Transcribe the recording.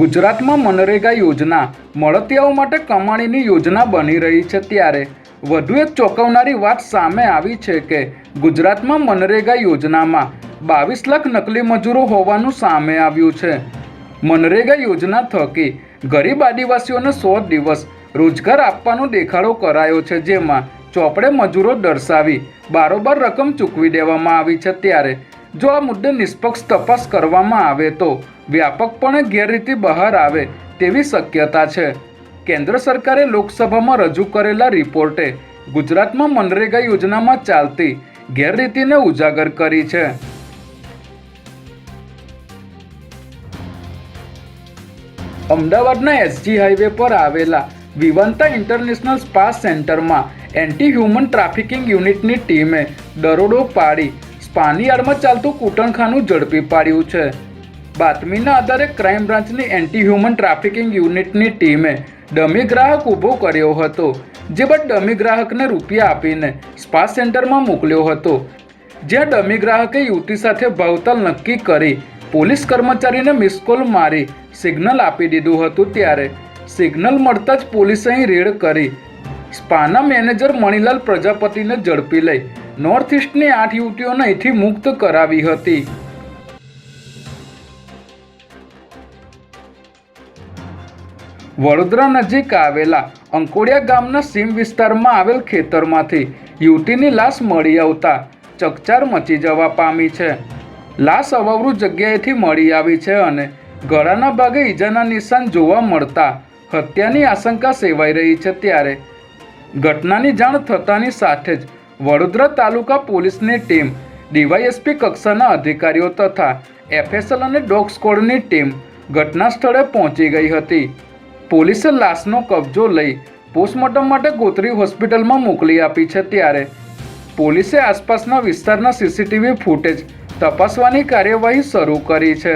ગુજરાતમાં મનરેગા યોજના મળતિયાઓ માટે કમાણીની યોજના બની રહી છે ત્યારે વધુ એક ચોંકાવનારી વાત સામે આવી છે કે ગુજરાતમાં મનરેગા યોજનામાં બાવીસ લાખ નકલી મજૂરો હોવાનું સામે આવ્યું છે. મનરેગા યોજના થકી ગરીબ આદિવાસીઓને સો દિવસ રોજગાર આપવાનો દેખાડો કરાયો છે, જેમાં ચોપડે મજૂરો દર્શાવી બારોબાર રકમ ચૂકવી દેવામાં આવી છે ત્યારે જો આ મુદ્દે નિષ્પક્ષ તપાસ કરવામાં આવે તો વ્યાપકપણે ગેરરીતિ બહાર આવે તેવી શક્યતા છે. કેન્દ્ર સરકારે લોકસભામાં રજૂ કરેલા રિપોર્ટે ગુજરાતમાં મનરેગા યોજનામાં ચાલતી ગેરરીતિને ઉજાગર કરી છે. અમદાવાદના એસજી હાઈવે પર આવેલા વિવંતા ઇન્ટરનેશનલ સ્પા સેન્ટરમાં એન્ટી હ્યુમન ટ્રાફિકિંગ યુનિટની ટીમે દરોડો પાડી સ્પાની યાર્ડમાં ચાલતું કૂટણખાનું ઝડપી પાડ્યું છે. બાતમીના આધારે ક્રાઇમ બ્રાન્ચની એન્ટી હ્યુમન ટ્રાફિકિંગ યુનિટની ટીમે ડમી ગ્રાહક ઊભો કર્યો હતો, જે બાદ ડમી ગ્રાહકને રૂપિયા આપીને સ્પા સેન્ટરમાં મોકલ્યો હતો. જ્યાં ડમી ગ્રાહકે યુવતી સાથે ભાવતાલ નક્કી કરી પોલીસ કર્મચારીને મિસકોલ મારી સિગ્નલ આપી દીધું હતું ત્યારે સિગ્નલ મળતા જ પોલીસે અહીં રેડ કરી સ્પાના મેનેજર મણિલાલ પ્રજાપતિને ઝડપી લઈ નોર્થ ઇસ્ટની આઠ યુવતીઓને અહીંથી મુક્ત કરાવી હતી. વડોદરા નજીક આવેલા અંકોડિયા ગામના સીમ વિસ્તારમાં આવેલ ખેતરમાંથી યુવતીની લાશ મળી આવતા ચકચાર મચી જવા પામી છે. લાશ અવાવરૂ જગ્યાએથી મળી આવી છે અને ગળાના ભાગે ઈજાના નિશાન જોવા મળતા હત્યાની આશંકા સેવાઈ રહી છે ત્યારે. ઘટનાની જાણ થતાની સાથે જ વડોદરા તાલુકા પોલીસની ટીમ, ડીવાયએસપી કક્ષાના અધિકારીઓ તથા એફએસએલ અને ડોગ સ્કોડની ટીમ ઘટના સ્થળે પહોંચી ગઈ હતી. પોલીસે લાશનો કબજો લઈ પોસ્ટમોર્ટમ માટે ગોત્રી હોસ્પિટલમાં મોકલી આપી છે ત્યારે. પોલીસે આસપાસના વિસ્તારના સીસીટીવી ફૂટેજ તપાસવાની કાર્યવાહી શરૂ કરી છે.